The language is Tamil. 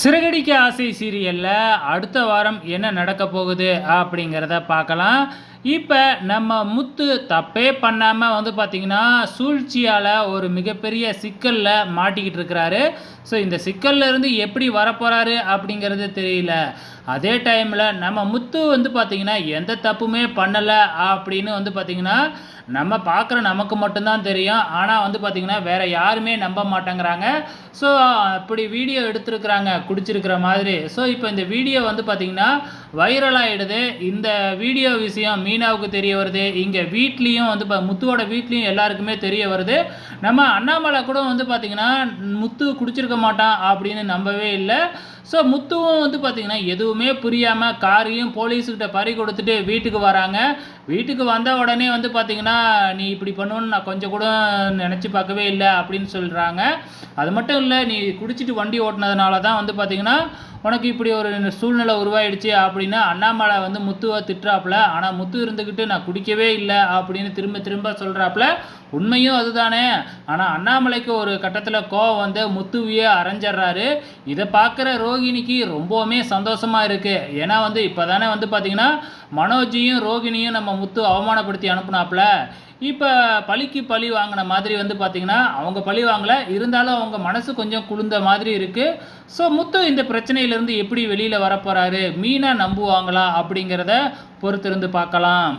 சிறகடிக்க ஆசை சீரியலில் அடுத்த வாரம் என்ன நடக்க போகுது அப்படிங்கிறத பார்க்கலாம். இப்போ நம்ம முத்து தப்பே பண்ணாமல் வந்து பார்த்திங்கன்னா சூழ்ச்சியால் ஒரு மிகப்பெரிய சிக்கலில் மாட்டிக்கிட்டு இருக்கிறாரு. ஸோ இந்த சிக்கல்ல இருந்து எப்படி வரப்போகிறாரு அப்படிங்கிறது தெரியல. அதே டைமில் நம்ம முத்து வந்து பார்த்திங்கன்னா எந்த தப்புமே பண்ணலை அப்படின்னு வந்து பார்த்திங்கன்னா நம்ம பார்க்குற நமக்கு மட்டும்தான் தெரியும். ஆனால் வந்து பார்த்திங்கன்னா வேறு யாருமே நம்ப மாட்டேங்கிறாங்க. ஸோ அப்படி வீடியோ எடுத்திருக்கிறாங்க குடிச்சிருக்கிற மாதிரி. ஸோ இப்போ இந்த வீடியோ வந்து பார்த்திங்கன்னா வைரல் ஆகிடுது இந்த வீடியோ விஷயம் மீனாவுக்கு தெரிய வருது. இங்கே வீட்லேயும் வந்து இப்போ முத்துவோட வீட்லேயும் எல்லாருக்குமே தெரிய வருது. நம்ம அண்ணாமலை கூட வந்து பார்த்திங்கன்னா முத்து குடிச்சிருக்க மாட்டான் அப்படின்னு நம்பவே இல்லை. ஸோ முத்துவும் வந்து பார்த்திங்கன்னா எதுவுமே புரியாமல் காரையும் போலீஸுக்கிட்ட பறி கொடுத்துட்டு வீட்டுக்கு வராங்க. வீட்டுக்கு வந்த உடனே வந்து பார்த்திங்கன்னா நீ இப்படி பண்ணுவேன்னு நான் கொஞ்சம் கூட நினச்சி பார்க்கவே இல்லை அப்படின்னு சொல்கிறாங்க அது மட்டும் இல்லை நீ குடிச்சிட்டு வண்டி ஓட்டினதுனால தான் வந்து பார்த்திங்கன்னா உனக்கு இப்படி ஒரு சூழ்நிலை உருவாயிடுச்சு அப்படின்னு அண்ணாமலை வந்து முத்துவை திட்டுறாப்புல. ஆனால் முத்து இருந்துக்கிட்டு நான் குடிக்கவே இல்லை அப்படின்னு திரும்ப திரும்ப சொல்கிறாப்புல உண்மையும் அதுதானே. ஆனால் அண்ணாமலைக்கு ஒரு கட்டத்தில் கோவம் வந்து முத்துவையே அரைஞ்சிட்றாரு. இதை பார்க்குற ரோ ரோகிணிக்கு ரொம்பவுமே சந்தோஷமாக இருக்குது ஏன்னா வந்து இப்போ தானே வந்து பார்த்திங்கன்னா மனோஜியும் ரோகிணியும் நம்ம முத்து அவமானப்படுத்தி அனுப்புனாப்புல. இப்போ பழிக்கு பழி வாங்கின மாதிரி வந்து பார்த்திங்கன்னா அவங்க பழி வாங்கலை. இருந்தாலும் அவங்க மனசு கொஞ்சம் குளிர்ந்த மாதிரி இருக்குது ஸோ முத்து இந்த பிரச்சனையிலேருந்து எப்படி வெளியில் வரப்போகிறாரு மீனை நம்புவாங்களா அப்படிங்கிறத பொறுத்திருந்து பார்க்கலாம்.